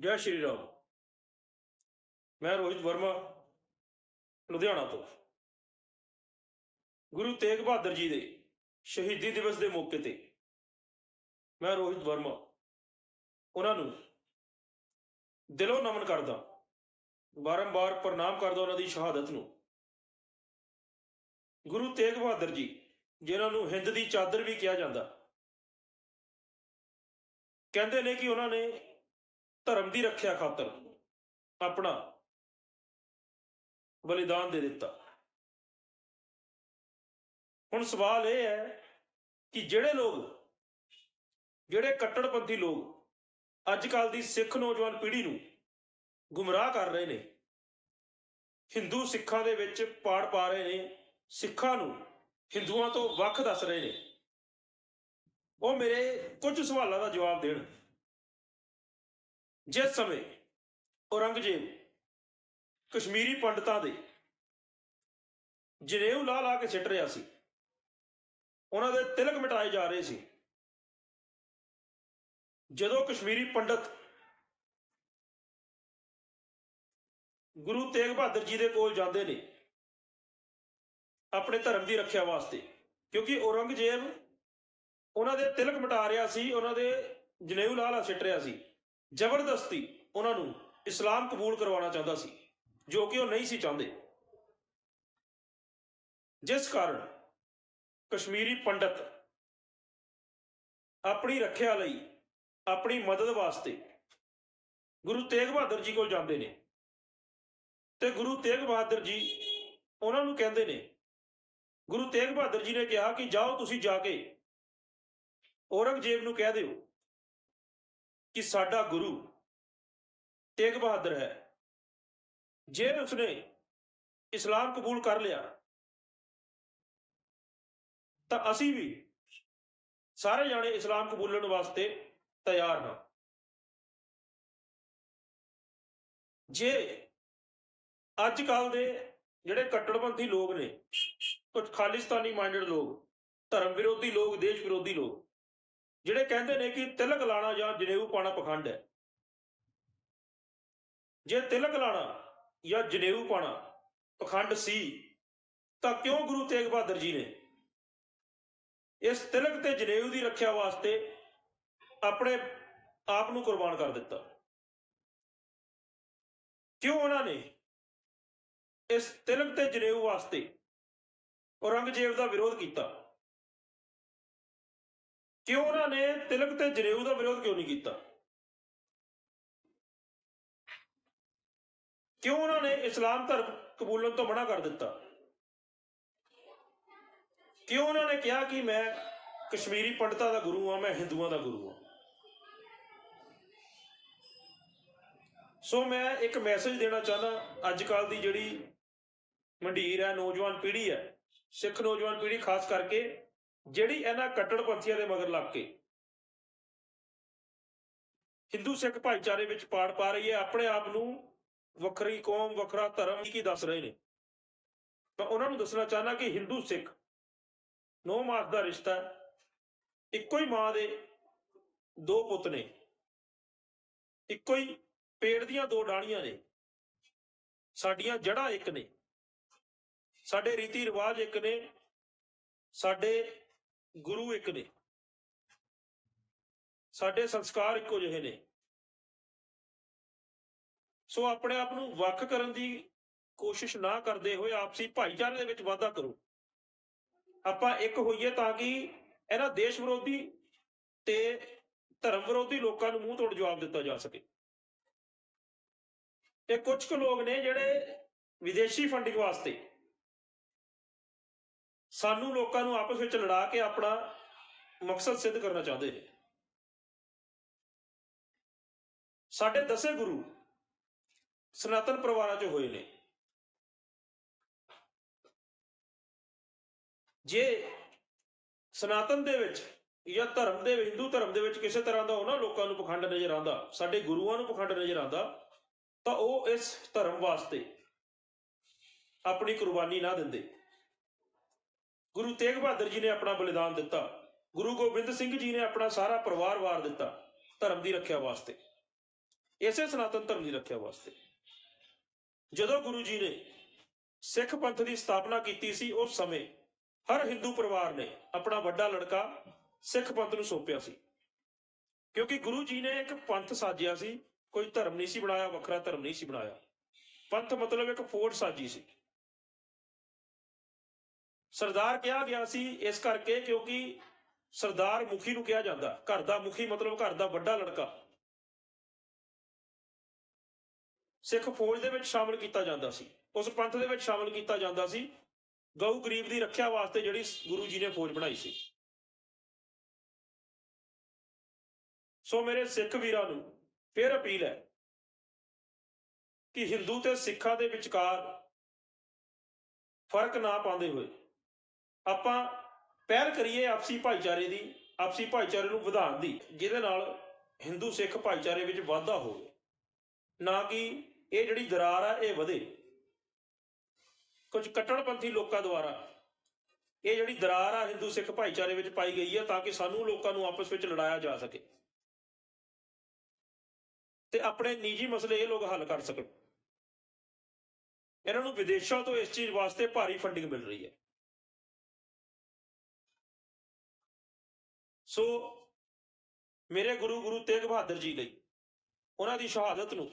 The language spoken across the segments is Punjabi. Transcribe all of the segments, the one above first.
ਜੈ ਸ਼੍ਰੀ ਰਾਮ। ਮੈਂ ਰੋਹਿਤ ਵਰਮਾ, ਲੁਧਿਆਣਾ ਤੋਂ। ਗੁਰੂ ਤੇਗ ਬਹਾਦਰ ਜੀ ਦੇ ਸ਼ਹੀਦੀ ਦਿਵਸ ਦੇ ਮੌਕੇ ਤੇ ਮੈਂ ਰੋਹਿਤ ਵਰਮਾ, ਉਹਨਾਂ ਨੂੰ ਦਿਲੋਂ ਨਮਨ ਕਰਦਾ ਬਾਰੰਬਾਰ ਪ੍ਰਣਾਮ ਕਰਦਾ ਉਹਨਾਂ ਦੀ ਸ਼ਹਾਦਤ ਨੂੰ। ਗੁਰੂ ਤੇਗ ਬਹਾਦਰ ਜੀ, ਜਿਨ੍ਹਾਂ ਨੂੰ ਹਿੰਦ ਦੀ ਚਾਦਰ ਵੀ ਕਿਹਾ ਜਾਂਦਾ। ਕਹਿੰਦੇ ਨੇ ਕਿ ਉਹਨਾਂ ਨੇ ਧਰਮ ਦੀ ਰੱਖਿਆ ਖਾਤਰ ਆਪਣਾ ਬਲੀਦਾਨ ਦੇ ਦਿੱਤਾ। ਹੁਣ ਸਵਾਲ ਇਹ ਹੈ ਕਿ ਜਿਹੜੇ ਲੋਕ, ਜਿਹੜੇ ਕੱਟੜਪੰਥੀ ਲੋਕ ਅੱਜ ਕੱਲ ਦੀ ਸਿੱਖ ਨੌਜਵਾਨ ਪੀੜ੍ਹੀ ਨੂੰ ਗੁੰਮਰਾਹ ਕਰ ਰਹੇ ਨੇ, ਹਿੰਦੂ ਸਿੱਖਾਂ ਦੇ ਵਿੱਚ ਪਾੜ ਪਾ ਰਹੇ ਨੇ, ਸਿੱਖਾਂ ਨੂੰ ਹਿੰਦੂਆਂ ਤੋਂ ਵੱਖ ਦੱਸ ਰਹੇ ਨੇ, ਉਹ ਮੇਰੇ ਕੁਝ ਸਵਾਲਾਂ ਦਾ ਜਵਾਬ ਦੇਣ। ਜਿਸ ਸਮੇਂ ਔਰੰਗਜ਼ੇਬ ਕਸ਼ਮੀਰੀ ਪੰਡਤਾਂ ਦੇ ਜਨੇਊ ਲਾ ਲਾ ਕੇ ਸਿੱਟ ਰਿਹਾ ਸੀ, ਉਹਨਾਂ ਦੇ ਤਿਲਕ ਮਿਟਾਏ ਜਾ ਰਹੇ ਸੀ। ਜਦੋਂ ਕਸ਼ਮੀਰੀ ਪੰਡਤ ਗੁਰੂ ਤੇਗ ਬਹਾਦਰ ਜੀ ਦੇ ਕੋਲ ਜਾਂਦੇ ਨੇ ਆਪਣੇ ਧਰਮ ਦੀ ਰੱਖਿਆ ਵਾਸਤੇ, ਕਿਉਂਕਿ ਔਰੰਗਜ਼ੇਬ ਉਹਨਾਂ ਦੇ ਤਿਲਕ ਮਿਟਾ ਰਿਹਾ ਸੀ, ਉਹਨਾਂ ਦੇ ਜਨੇਊ ਲਾ ਲਾ ਸਿੱਟ ਰਿਹਾ ਸੀ। ਜ਼ਬਰਦਸਤੀ ਉਹਨਾਂ ਨੂੰ ਇਸਲਾਮ ਕਬੂਲ ਕਰਵਾਉਣਾ ਚਾਹੁੰਦਾ ਸੀ, ਜੋ ਕਿ ਉਹ ਨਹੀਂ ਸੀ ਚਾਹੁੰਦੇ। ਜਿਸ ਕਾਰਨ ਕਸ਼ਮੀਰੀ ਪੰਡਤ ਆਪਣੀ ਰੱਖਿਆ ਲਈ, ਆਪਣੀ ਮਦਦ ਵਾਸਤੇ ਗੁਰੂ ਤੇਗ ਬਹਾਦਰ ਜੀ ਕੋਲ ਜਾਂਦੇ ਨੇ ਤੇ ਗੁਰੂ ਤੇਗ ਬਹਾਦਰ ਜੀ ਉਹਨਾਂ ਨੂੰ ਕਹਿੰਦੇ ਨੇ, ਗੁਰੂ ਤੇਗ ਬਹਾਦਰ ਜੀ ਨੇ ਕਿਹਾ ਕਿ ਜਾਓ ਤੁਸੀਂ ਜਾ ਕੇ ਔਰੰਗਜ਼ੇਬ ਨੂੰ ਕਹਿ ਦਿਓ ਕਿ ਸਾਡਾ ਗੁਰੂ ਤੇਗ ਬਹਾਦਰ ਹੈ। ਜੇ ਉਸਨੇ ਇਸਲਾਮ ਕਬੂਲ ਕਰ ਲਿਆ, ਤਾਂ ਅਸੀਂ ਵੀ ਸਾਰੇ ਜਾਣੇ ਇਸਲਾਮ ਕਬੂਲਣ ਵਾਸਤੇ ਤਿਆਰ ਹਾਂ। ਜੇ ਅੱਜ ਕੱਲ ਦੇ ਜਿਹੜੇ ਕੱਟੜਪੰਥੀ ਲੋਕ ਨੇ ਕੁਝ ਖਾਲਿਸਤਾਨੀ ਮਾਈਂਡਡ ਲੋਕ, ਧਰਮ ਵਿਰੋਧੀ ਲੋਕ, ਦੇਸ਼ ਵਿਰੋਧੀ ਲੋਕ ਜਿਹੜੇ ਕਹਿੰਦੇ ਨੇ ਕਿ ਤਿਲਕ ਲਾਣਾ ਜਾਂ ਜਨੇਊ ਪਾਣਾ ਪਖੰਡ ਹੈ। ਜੇ ਤਿਲਕ ਲਾਣਾ ਜਾਂ ਜਨੇਊ ਪਾਣਾ ਪਖੰਡ ਸੀ, ਤਾਂ ਕਿਉਂ ਗੁਰੂ ਤੇਗ ਬਹਾਦਰ ਜੀ ਨੇ ਇਸ ਤਿਲਕ ਤੇ ਜਨੇਊ ਦੀ ਰੱਖਿਆ ਵਾਸਤੇ ਆਪਣੇ ਆਪ ਨੂੰ ਕੁਰਬਾਨ ਕਰ ਦਿੱਤਾ? ਕਿਉਂ ਉਹਨਾਂ ਨੇ ਇਸ ਤਿਲਕ ਤੇ ਜਨੇਊ ਵਾਸਤੇ ਔਰੰਗਜ਼ੇਬ ਦਾ ਵਿਰੋਧ ਕੀਤਾ? ਕਿਉਂ ਉਹਨਾਂ ਨੇ ਤਿਲਕ ਤੇ ਜਨੇਊ ਦਾ ਵਿਰੋਧ ਕਿਉਂ ਨਹੀਂ ਕੀਤਾ? ਕਿਉਂ ਉਹਨਾਂ ਨੇ ਇਸਲਾਮ ਧਰਮ ਕਬੂਲਣ ਤੋਂ ਮਨਾ ਕਰ ਦਿੱਤਾ? ਕਿਉਂ ਉਹਨਾਂ ਨੇ ਕਿਹਾ ਕਿ ਮੈਂ ਕਸ਼ਮੀਰੀ ਪੰਡਤਾਂ ਦਾ ਗੁਰੂ ਹਾਂ, ਮੈਂ ਹਿੰਦੂਆਂ ਦਾ ਗੁਰੂ ਹਾਂ? ਸੋ ਮੈਂ ਇੱਕ ਮੈਸੇਜ ਦੇਣਾ ਚਾਹੁੰਦਾ ਅੱਜ ਕੱਲ ਦੀ ਜਿਹੜੀ ਮੰਡੀਰ ਹੈ, ਨੌਜਵਾਨ ਪੀੜ੍ਹੀ ਹੈ, ਸਿੱਖ ਨੌਜਵਾਨ ਪੀੜ੍ਹੀ, ਖਾਸ ਕਰਕੇ ਜਿਹੜੀ ਇਹਨਾਂ ਕੱਟੜਪੰਥੀਆਂ ਦੇ ਮਗਰ ਲੱਗ ਕੇ ਹਿੰਦੂ ਸਿੱਖ ਭਾਈਚਾਰੇ ਵਿੱਚ ਪਾੜ ਪਾ ਰਹੀ ਹੈ, ਆਪਣੇ ਆਪ ਨੂੰ ਵੱਖਰੀ ਕੌਮ, ਵੱਖਰਾ ਧਰਮ ਕੀ ਦੱਸ ਰਹੇ ਨੇ? ਤਾਂ ਉਹਨਾਂ ਨੂੰ ਦੱਸਣਾ ਚਾਹਨਾ ਕਿ ਹਿੰਦੂ ਸਿੱਖ ਨੌ ਮਾਸ ਦਾ ਰਿਸ਼ਤਾ ਇੱਕੋ ਹੀ ਮਾਂ ਦੇ ਦੋ ਪੁੱਤ ਨੇ। ਇੱਕੋ ਹੀ ਪੇੜ ਦੀਆਂ ਦੋ ਡਾਣੀਆਂ ਨੇ। ਸਾਡੀਆਂ ਜੜ੍ਹਾਂ ਇੱਕ ਨੇ। ਸਾਡੇ ਰੀਤੀ ਰਿਵਾਜ ਇੱਕ ਨੇ। ਸਾਡੇ ਗੁਰੂ ਇੱਕ ਨੇ। ਸਾਡੇ ਸੰਸਕਾਰ ਇੱਕੋ ਜਿਹੇ ਨੇ। ਸੋ ਆਪਣੇ ਆਪ ਨੂੰ ਵੱਖ ਕਰਨ ਦੀ ਕੋਸ਼ਿਸ਼ ਨਾ ਕਰਦੇ ਹੋਏ ਆਪਸੀ ਭਾਈਚਾਰੇ ਦੇ ਵਿੱਚ ਵਾਧਾ ਕਰੋ। ਆਪਾਂ ਇੱਕ ਹੋਈਏ ਤਾਂ ਕਿ ਇਹਨਾਂ ਦੇਸ਼ ਵਿਰੋਧੀ ਤੇ ਧਰਮ ਵਿਰੋਧੀ ਲੋਕਾਂ ਨੂੰ ਮੂੰਹ ਤੋੜ ਜਵਾਬ ਦਿੱਤਾ ਜਾ ਸਕੇ। ਤੇ ਕੁਝ ਕੁ ਲੋਕ ਨੇ ਜਿਹੜੇ ਵਿਦੇਸ਼ੀ ਫੰਡਿੰਗ ਵਾਸਤੇ ਸਾਨੂੰ ਲੋਕਾਂ ਨੂੰ ਆਪਸ ਵਿੱਚ ਲੜਾ ਕੇ ਆਪਣਾ ਮਕਸਦ ਸਿੱਧ ਕਰਨਾ ਚਾਹੁੰਦੇ ਨੇ। ਸਾਡੇ ਦਸੇ ਗੁਰੂ ਸਨਾਤਨ ਪਰਿਵਾਰਾਂ 'ਚ ਹੋਏ ਨੇ। ਜੇ ਸਨਾਤਨ ਦੇ ਵਿੱਚ ਜਾਂ ਧਰਮ ਦੇ ਵਿੱਚ, ਹਿੰਦੂ ਧਰਮ ਦੇ ਵਿੱਚ ਕਿਸੇ ਤਰ੍ਹਾਂ ਦਾ ਉਹਨਾਂ ਲੋਕਾਂ ਨੂੰ ਪਖੰਡ ਨਜ਼ਰ ਆਉਂਦਾ, ਸਾਡੇ ਗੁਰੂਆਂ ਨੂੰ ਪਖੰਡ ਨਜ਼ਰ ਆਉਂਦਾ, ਤਾਂ ਉਹ ਇਸ ਧਰਮ ਵਾਸਤੇ ਆਪਣੀ ਕੁਰਬਾਨੀ ਨਾ ਦਿੰਦੇ। ਗੁਰੂ ਤੇਗ ਬਹਾਦਰ ਜੀ ਨੇ ਆਪਣਾ ਬਲੀਦਾਨ ਦਿੱਤਾ। ਗੁਰੂ ਗੋਬਿੰਦ ਸਿੰਘ ਜੀ ਨੇ ਆਪਣਾ ਸਾਰਾ ਪਰਿਵਾਰ ਵਾਰ ਦਿੱਤਾ ਧਰਮ ਦੀ ਰੱਖਿਆ ਵਾਸਤੇ। ਇਸੇ ਸਨਾਤਨ ਧਰਮ ਦੀ ਰੱਖਿਆ ਵਾਸਤੇ। ਜਦੋਂ ਗੁਰੂ ਜੀ ਨੇ ਸਿੱਖ ਪੰਥ ਦੀ ਸਥਾਪਨਾ ਕੀਤੀ ਸੀ, ਉਸ ਸਮੇਂ ਹਰ ਹਿੰਦੂ ਪਰਿਵਾਰ ਨੇ ਆਪਣਾ ਵੱਡਾ ਲੜਕਾ ਸਿੱਖ ਪੰਥ ਨੂੰ ਸੌਂਪਿਆ ਸੀ। ਕਿਉਂਕਿ ਗੁਰੂ ਜੀ ਨੇ ਇੱਕ ਪੰਥ ਸਾਜਿਆ ਸੀ, ਕੋਈ ਧਰਮ ਨਹੀਂ ਸੀ ਬਣਾਇਆ, ਵੱਖਰਾ ਧਰਮ ਨਹੀਂ ਸੀ ਬਣਾਇਆ। ਪੰਥ ਮਤਲਬ ਇੱਕ ਫੌਜ ਸਾਜੀ ਸੀ। ਸਰਦਾਰ ਕਿਹਾ ਗਿਆ ਸੀ ਇਸ ਕਰਕੇ ਕਿਉਂਕਿ ਸਰਦਾਰ ਮੁਖੀ ਨੂੰ ਕਿਹਾ ਜਾਂਦਾ। ਘਰ ਦਾ ਮੁਖੀ ਮਤਲਬ ਘਰ ਦਾ ਵੱਡਾ ਲੜਕਾ। ਸਿੱਖ ਫੌਜ ਦੇ ਵਿੱਚ ਸ਼ਾਮਲ ਕੀਤਾ ਜਾਂਦਾ ਸੀ। ਉਸ ਪੰਥ ਦੇ ਵਿੱਚ ਸ਼ਾਮਲ ਕੀਤਾ ਜਾਂਦਾ ਸੀ। ਗਊ ਗਰੀਬ ਦੀ ਰੱਖਿਆ ਵਾਸਤੇ ਜਿਹੜੀ ਗੁਰੂ ਜੀ ਨੇ ਫੌਜ ਬਣਾਈ ਸੀ। ਸੋ ਮੇਰੇ ਸਿੱਖ ਵੀਰਾਂ ਨੂੰ ਫਿਰ ਅਪੀਲ ਹੈ ਕਿ ਹਿੰਦੂ ਤੇ ਸਿੱਖਾਂ ਦੇ ਵਿਚਕਾਰ ਫ਼ਰਕ ਨਾ ਪਾਉਂਦੇ ਹੋਏ ਆਪਾਂ ਪਹਿਲ ਕਰੀਏ ਆਪਸੀ ਭਾਈਚਾਰੇ ਦੀ, ਆਪਸੀ ਭਾਈਚਾਰੇ ਨੂੰ ਵਧਾਉਣ ਦੀ, ਜਿਹਦੇ ਨਾਲ ਹਿੰਦੂ ਸਿੱਖ ਭਾਈਚਾਰੇ ਵਿੱਚ ਵਾਧਾ ਹੋਵੇ। ਨਾ ਕਿ ਇਹ ਜਿਹੜੀ ਦਰਾਰ ਆ, ਇਹ ਵਧੇ। ਕੁਝ ਕੱਟੜਪੰਥੀ ਲੋਕਾਂ ਦੁਆਰਾ ਇਹ ਜਿਹੜੀ ਦਰਾਰ ਆ, ਹਿੰਦੂ ਸਿੱਖ ਭਾਈਚਾਰੇ ਵਿੱਚ ਪਾਈ ਗਈ ਹੈ ਤਾਂ ਕਿ ਸਾਨੂੰ ਲੋਕਾਂ ਨੂੰ ਆਪਸ ਵਿੱਚ ਲੜਾਇਆ ਜਾ ਸਕੇ। ਤੇ ਆਪਣੇ ਨਿੱਜੀ ਮਸਲੇ ਇਹ ਲੋਕ ਹੱਲ ਕਰ ਸਕਣ। ਇਹਨਾਂ ਨੂੰ ਵਿਦੇਸ਼ਾਂ ਤੋਂ ਇਸ ਚੀਜ਼ ਵਾਸਤੇ ਭਾਰੀ ਫੰਡਿੰਗ ਮਿਲ ਰਹੀ ਹੈ। ਸੋ ਮੇਰੇ ਗੁਰੂ ਗੁਰੂ ਤੇਗ ਬਹਾਦਰ ਜੀ ਲਈ, ਉਹਨਾਂ ਦੀ ਸ਼ਹਾਦਤ ਨੂੰ,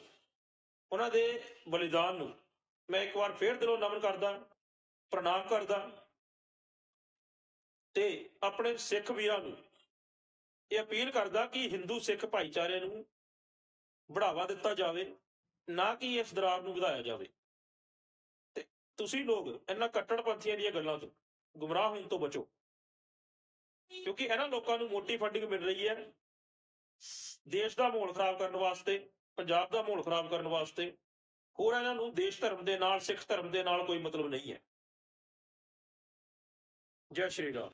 ਉਹਨਾਂ ਦੇ ਬਲੀਦਾਨ ਨੂੰ ਮੈਂ ਇੱਕ ਵਾਰ ਫੇਰ ਦਿਲੋਂ ਨਮਨ ਕਰਦਾ, ਪ੍ਰਣਾਮ ਕਰਦਾ ਤੇ ਆਪਣੇ ਸਿੱਖ ਵੀਰਾਂ ਨੂੰ ਇਹ ਅਪੀਲ ਕਰਦਾ ਕਿ ਹਿੰਦੂ ਸਿੱਖ ਭਾਈਚਾਰੇ ਨੂੰ ਬੜਾਵਾ ਦਿੱਤਾ ਜਾਵੇ, ਨਾ ਕਿ ਇਸ ਦਰਾਰ ਨੂੰ ਵਧਾਇਆ ਜਾਵੇ। ਤੇ ਤੁਸੀਂ ਲੋਕ ਇਹਨਾਂ ਕੱਟੜਪੰਥੀਆਂ ਦੀਆਂ ਗੱਲਾਂ ਤੋਂ ਗੁੰਮਰਾਹ ਹੋਣ ਤੋਂ ਬਚੋ। ਕਿਉਂਕਿ ਇਹਨਾਂ ਲੋਕਾਂ ਨੂੰ ਮੋਟੀ ਫੰਡਿੰਗ ਮਿਲ ਰਹੀ ਹੈ। ਦੇਸ਼ ਦਾ ਮਾਹੌਲ ਖਰਾਬ ਕਰਨ ਵਾਸਤੇ, ਪੰਜਾਬ ਦਾ ਮਾਹੌਲ ਖਰਾਬ ਕਰਨ ਵਾਸਤੇ, ਹੋਰ ਇਹਨਾਂ ਨੂੰ ਦੇਸ਼ ਧਰਮ ਦੇ ਨਾਲ, ਸਿੱਖ ਧਰਮ ਦੇ ਨਾਲ ਕੋਈ ਮਤਲਬ ਨਹੀਂ ਹੈ। ਜੈ ਸ਼੍ਰੀ ਰਾਮ।